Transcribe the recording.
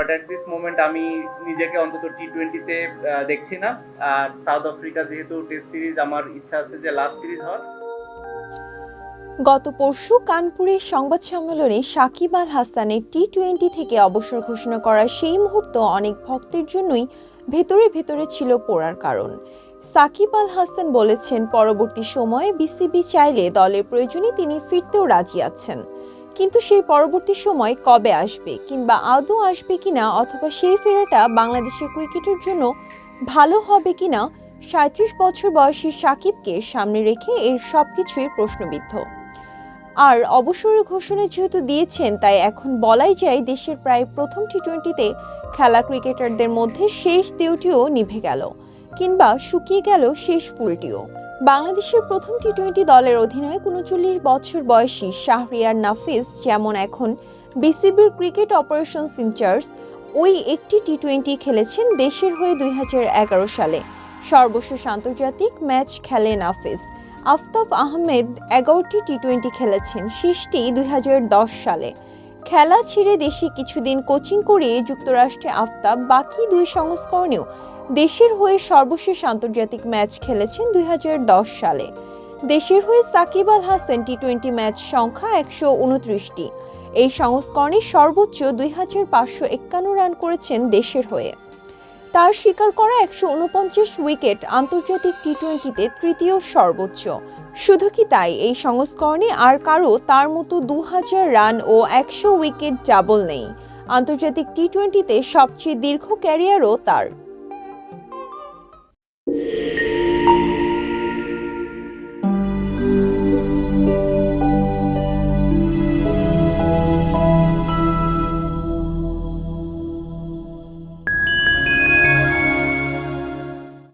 But at this moment আমি নিজেকে অন্তত টি টোয়েন্টিতে দেখছি না। আর সাউথ আফ্রিকা যেহেতু টেস্ট সিরিজ আমার ইচ্ছা আছে যে লাস্ট সিরিজ হওয়ার। গত পরশু কানপুরের সংবাদ সম্মেলনে সাকিব আল হাসানের টি টোয়েন্টি থেকে অবসর ঘোষণা করার সেই মুহূর্ত অনেক ভক্তের জন্যই ভেতরে ভেতরে ছিল পড়ার কারণ। সাকিব আল হাসান বলেছেন, পরবর্তী সময়ে বিসিবি চাইলে দলের প্রয়োজনে তিনি ফিরতেও রাজি আছেন। কিন্তু সেই পরবর্তী সময় কবে আসবে কিংবা আদৌ আসবে কিনা অথবা সেই ফেরাটা বাংলাদেশের ক্রিকেটের জন্য ভালো হবে কিনা সাঁত্রিশ বছর বয়সী সাকিবকে সামনে রেখে এর সবকিছুই প্রশ্নবিদ্ধ। আর অবসরের ঘোষণা যেহেতু দিয়েছেন, তাই এখন বলাই যায় দেশের প্রায় প্রথম টি টোয়েন্টিতে খেলা ক্রিকেটারদের মধ্যে শেষ দেউটিও নিভে গেল কিংবা শুকিয়ে গেল শেষ ফুলটিও। বাংলাদেশের প্রথম টি টোয়েন্টি দলের অধিনায়ক উনচল্লিশ বছর বয়সী শাহরিয়ার নাফিস, যেমন এখন বিসিবির ক্রিকেট অপারেশনস ইনচার্জ ওই একটি টি টোয়েন্টি খেলেছেন দেশের হয়ে দুই হাজার এগারো সালে। সর্বশেষ আন্তর্জাতিক ম্যাচ খেলে নাফিস। আফতাব আহমেদ এগারোটি টি টোয়েন্টি খেলেছেন, শেষটি দুই সালে। খেলা ছেড়ে দেশে কিছুদিন কোচিং করে যুক্তরাষ্ট্রে আফতাব, বাকি দুই সংস্করণেও দেশের হয়ে সর্বশেষ আন্তর্জাতিক ম্যাচ খেলেছেন দুই হাজার দশ সালে। দেশের হয়ে Shakib Al Hasan T twenty match সংখ্যা একশো উনত্রিশটি। এই সংস্করণে সর্বোচ্চ দুই হাজার পাঁচশো একান্ন রান করেছেন দেশের হয়ে। তার স্বীকার করা একশো উনপঞ্চাশ উইকেট আন্তর্জাতিক টি টোয়েন্টিতে তৃতীয় সর্বোচ্চ। শুধু কি তাই, এই সংস্করণে আর কারও তার মতো দু হাজার রান ও একশো উইকেট ডাবল নেই। আন্তর্জাতিক টি টোয়েন্টিতে সবচেয়ে দীর্ঘ ক্যারিয়ারও তার।